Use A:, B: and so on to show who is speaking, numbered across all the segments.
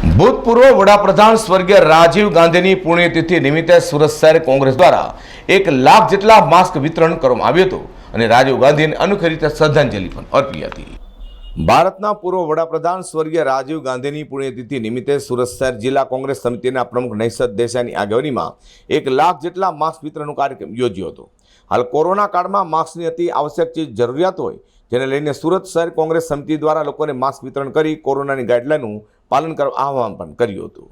A: ભૂતપૂર્વ વડાપ્રધાન સ્વર્ગીય રાજીવ ગાંધીની પુણ્યતિથિ નિમિત્તે સુરત શહેર કોંગ્રેસ દ્વારા એક લાખ જેટલા માસ્ક વિતરણ કરવામાં આવ્યું હતું અને રાજીવ ગાંધીને અનોખી રીતે શ્રદ્ધાંજલિ પણ અર્પી હતી. ભારતના પૂર્વ વડાપ્રધાન સ્વર્ગીય રાજીવ ગાંધીની પુણ્યતિથિ નિમિત્તે સુરત શહેર જિલ્લા કોંગ્રેસ સમિતિના પ્રમુખ નૈસદ દેસાઈની આગેવાનીમાં એક લાખ જેટલા માસ્ક વિતરણનો કાર્યક્રમ યોજ્યો હતો. હાલ કોરોના કાળમાં માસ્કની અતિ આવશ્યક ચીજ જરૂરિયાત હોય જેને લઈને સુરત શહેર કોંગ્રેસ સમિતિ દ્વારા લોકોને માસ્ક વિતરણ કરી કોરોનાની ગાઈડલાઈનનું પાલન કરવા આહવાન પણ કર્યું હતું.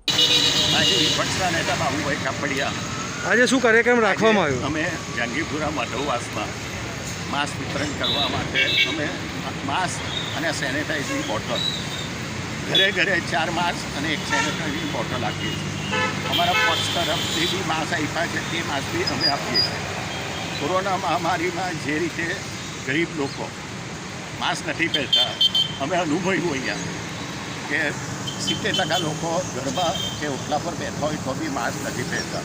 B: આજે વિપક્ષના નેતા બાબુભાઈ કાપડિયા.
C: આજે શું કાર્યક્રમ રાખવામાં આવ્યો?
B: અમે જાંગીપુરા માધવવાસમાં માસ્ક વિતરણ કરવા માટે અમે માસ્ક અને સેનેટાઈઝની બોટલ ઘરે ઘરે ચાર માસ્ક અને એક સેનેટાઈઝની બોટલ આપીએ છીએ. અમારા પક્ષ તરફથી બી માસ્ક આપ્યા છે તે માસ્ક બી અમે આપીએ છીએ. કોરોના મહામારીમાં જે રીતે ગરીબ લોકો માસ્ક નથી પહેરતા. અમે અનુભવ્યું અહીંયા કે સિત્તેર ટકા લોકો ગરબા કે ઓટલા પર બેઠા હોય તો બી માસ્ક નથી પહેરતા.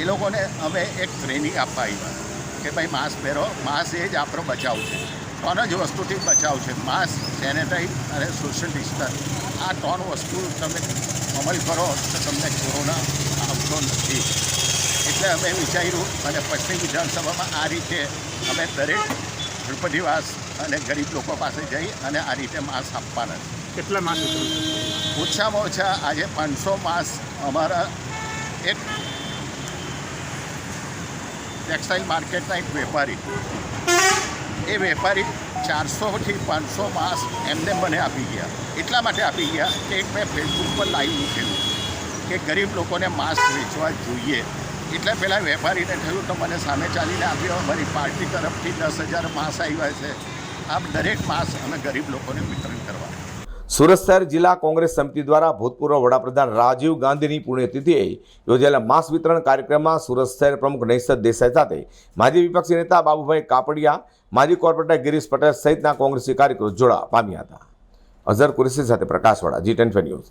B: એ લોકોને અમે એક ટ્રેનિંગ આપવા આવ્યા કે ભાઈ માસ્ક પહેરો. માસ્ક એ જ આપણો બચાવ છે. ત્રણ જ વસ્તુથી બચાવ છે. માસ્ક, સેનેટાઈઝ અને સોશિયલ ડિસ્ટન્સ. આ ત્રણ વસ્તુ તમે અમલ કરો તો તમને કોરોના આવતો નથી. એટલે અમે વિચાર્યું અને પશ્ચિમ વિધાનસભામાં આ રીતે અમે દરેક ગણપતિવાસ અને ગરીબ લોકો પાસે જઈ અને આ રીતે માસ્ક આપવાના છે.
C: કેટલા માસ
B: ઓછામાં ઓછા આજે પાંચસો માસ અમારા એક ટેક્સટાઇલ માર્કેટના એક વેપારી એ વેપારી ચારસોથી પાંચસો માસ એમને મને આપી ગયા. એટલા માટે આપી ગયા કે એક મેં ફેસબુક પર લાઈવ મૂકેલું કે ગરીબ લોકોને માસ્ક વેચવા જોઈએ. એટલે પેલા વેપારીને થયું, તો મને સામે ચાલીને આપ્યો અમારી પાર્ટી તરફથી દસ હજાર માસ આવ્યા છે. આમ દરેક માસ અમે ગરીબ લોકોને વિતરણ કરવા.
A: સુરત શહેર જિલ્લા કોંગ્રેસ સમિતિ દ્વારા ભૂતપૂર્વ વડાપ્રધાન રાજીવ ગાંધીની પુણ્યતિથિએ યોજાયેલા માસ વિતરણ કાર્યક્રમમાં સુરત શહેર પ્રમુખ નૈસદ દેસાઈ સાથે માજી વિપક્ષી નેતા બાબુભાઈ કાપડિયા, માજી કોર્પોરેટર ગિરીશ પટેલ સહિતના કોંગ્રેસી કાર્યકરો જોડા પામ્યા હતા. અઝર કુરેશી સાથે પ્રકાશવાળા જી ટેન ન્યૂઝ.